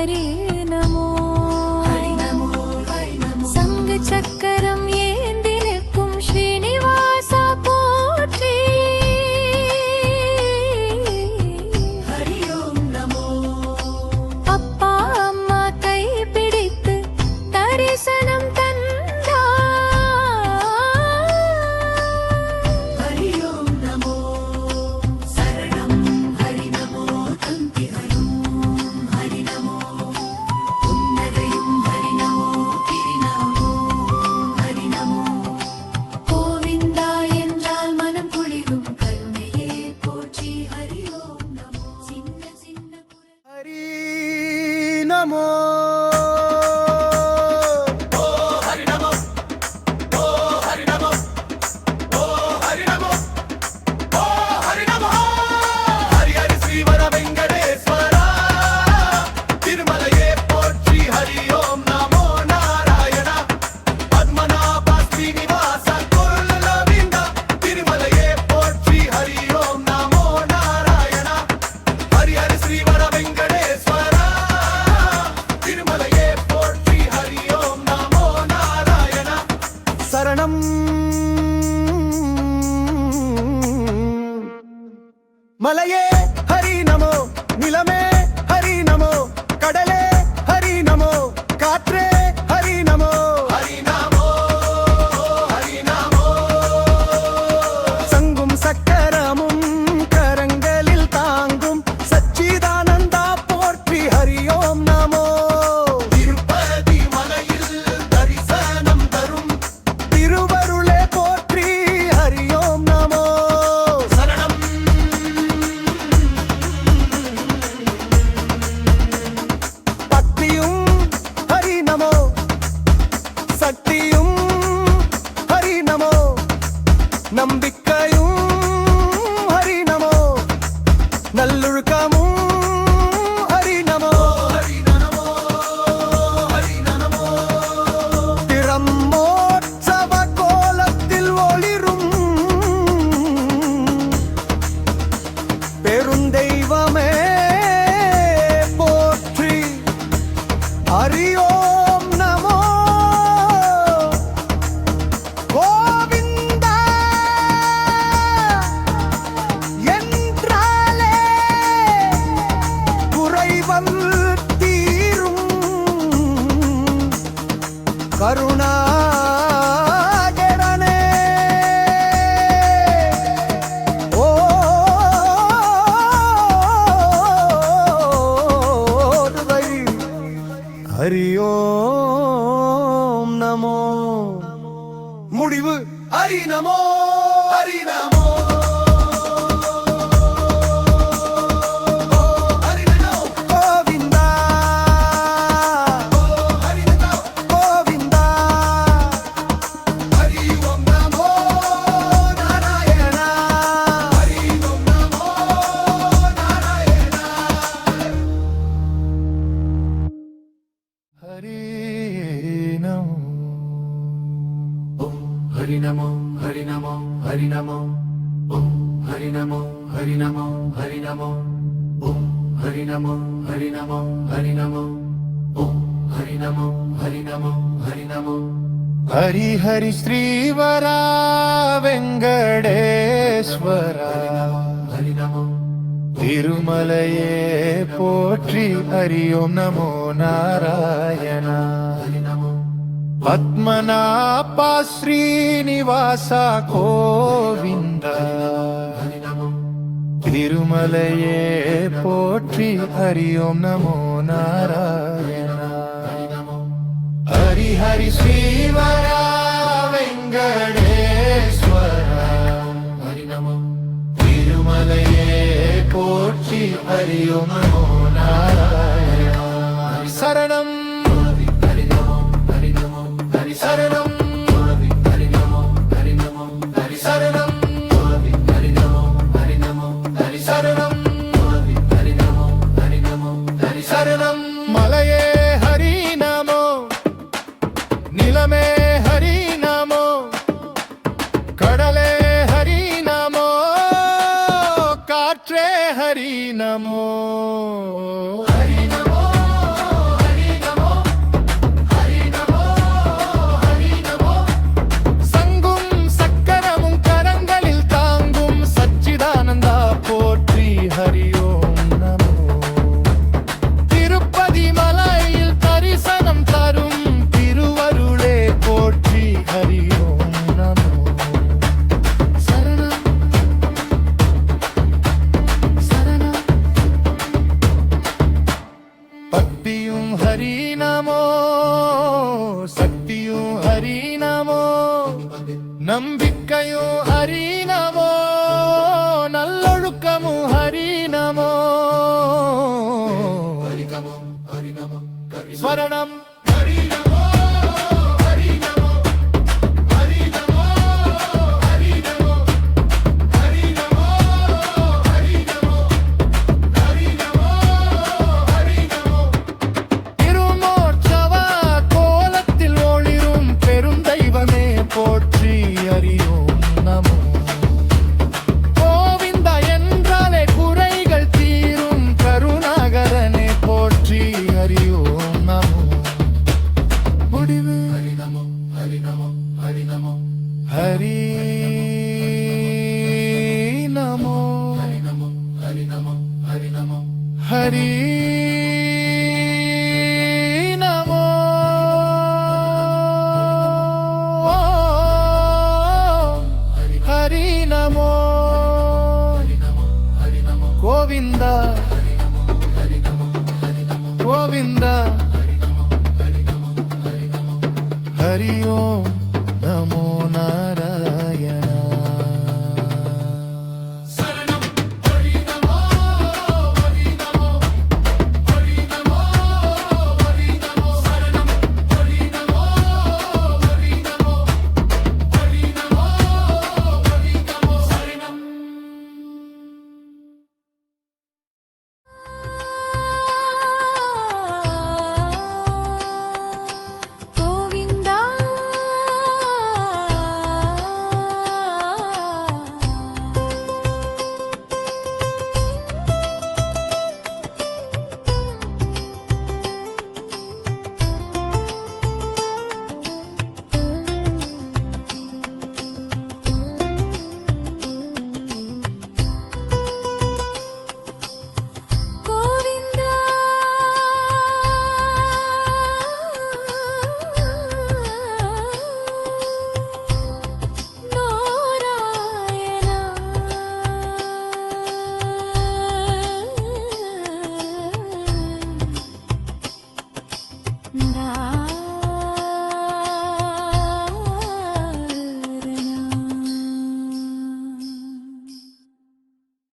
हरि హరి నమో హరి నమో. ஹரி நமோ ஹரி நமோ ஹரி நமோ ஓம் ஹரி நமோ ஹரி நமோ ஹரி நமோ ஓம் ஹரி நமோ ஹரி நமோ ஹரி நமோ ஓம் ஹரி நமோ ஹரி நமோ ஹரி நமோ ஹரி ஹரி ஸ்ரீவரா வெங்கடேஸ்வரா ஹரி நமோ திருமலையே போற்றி ஹரி ஓம் நமோ நாராயணா பத்மநாபா ஸ்ரீனிவாசா கோவிந்த திருமலையே போற்றி ஹரியோம் நமோ நாராயணா. ஹரி ஹரி ஸ்ரீவரா வெங்கடேஸ்வரா. ஹரி நமோ திருமலையே போற்றி ஹரியோம் நமோ நாராயணா. சரணம் గోవింద గోవింద. హరి ఓం.